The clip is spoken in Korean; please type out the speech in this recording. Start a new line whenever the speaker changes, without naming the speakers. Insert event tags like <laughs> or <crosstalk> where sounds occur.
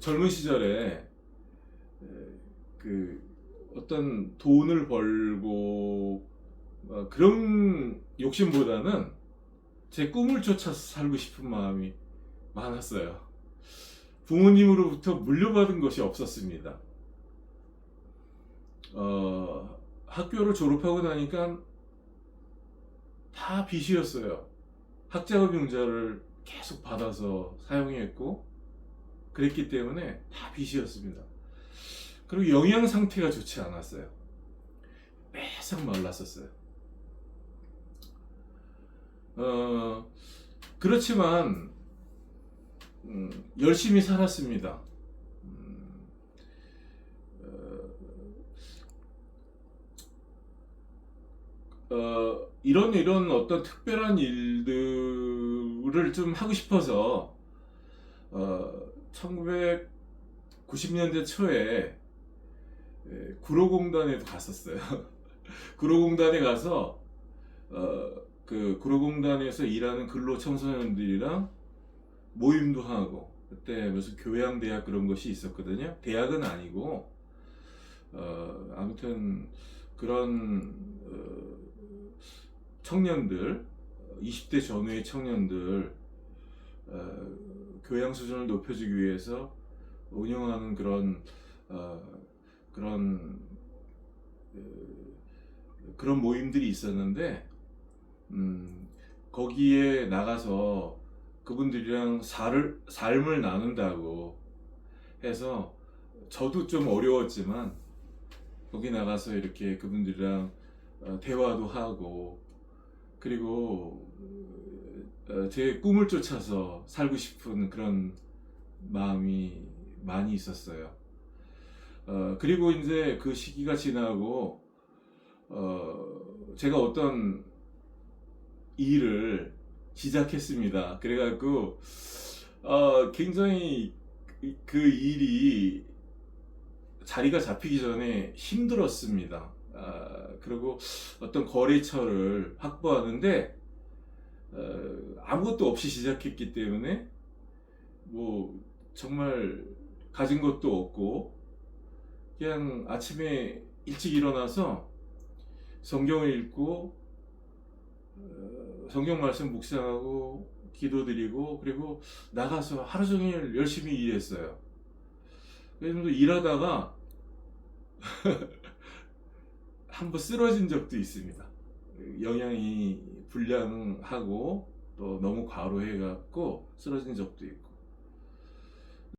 젊은 시절에 에, 그 어떤 돈을 벌고 어, 그런 욕심보다는 제 꿈을 쫓아서 살고 싶은 마음이 많았어요. 부모님으로부터 물려받은 것이 없었습니다. 어, 학교를 졸업하고 나니까 다 빚이었어요. 학자금 융자를 계속 받아서 사용했고 그랬기 때문에 다 빚이었습니다. 그리고 영양 상태가 좋지 않았어요. 매상 말랐었어요. 어, 그렇지만 음, 열심히 살았습니다. 음, 어, 어, 이런 이런 어떤 특별한 일들을 좀 하고 싶어서 어, 1990년대 초에 에, 구로공단에도 갔었어요. <laughs> 구로공단에 가서 어, 그 구로공단에서 일하는 근로 청소년들이랑 모임도 하고 그때 무슨 교양 대학 그런 것이 있었거든요. 대학은 아니고 어, 아무튼 그런 어, 청년들 20대 전후의 청년들 어, 교양 수준을 높여주기 위해서 운영하는 그런 어, 그런 어, 그런 모임들이 있었는데 음, 거기에 나가서 그분들이랑 살, 삶을 나눈다고 해서 저도 좀 어려웠지만 거기 나가서 이렇게 그분들이랑 어, 대화도 하고 그리고 어, 제 꿈을 쫓아서 살고 싶은 그런 마음이 많이 있었어요. 어, 그리고 이제 그 시기가 지나고 어, 제가 어떤 일을 시작했습니다. 그래갖고 어, 굉장히 그- 그 일이 자리가 잡히기 전에 힘들었습니다. 아, 그리고 어떤 거래처를 확보하는데 어, 아무것도 없이 시작했기 때문에 뭐 정말 가진 것도 없고 그냥 아침에 일찍 일어나서 성경을 읽고 어, 성경 말씀 묵상하고 기도드리고 그리고 나가서 하루 종일 열심히 일했어요. 그래서 일하다가 <laughs> 한 번 쓰러진 적도 있습니다. 영양이 불량하고 또 너무 과로해갖고 쓰러진 적도 있고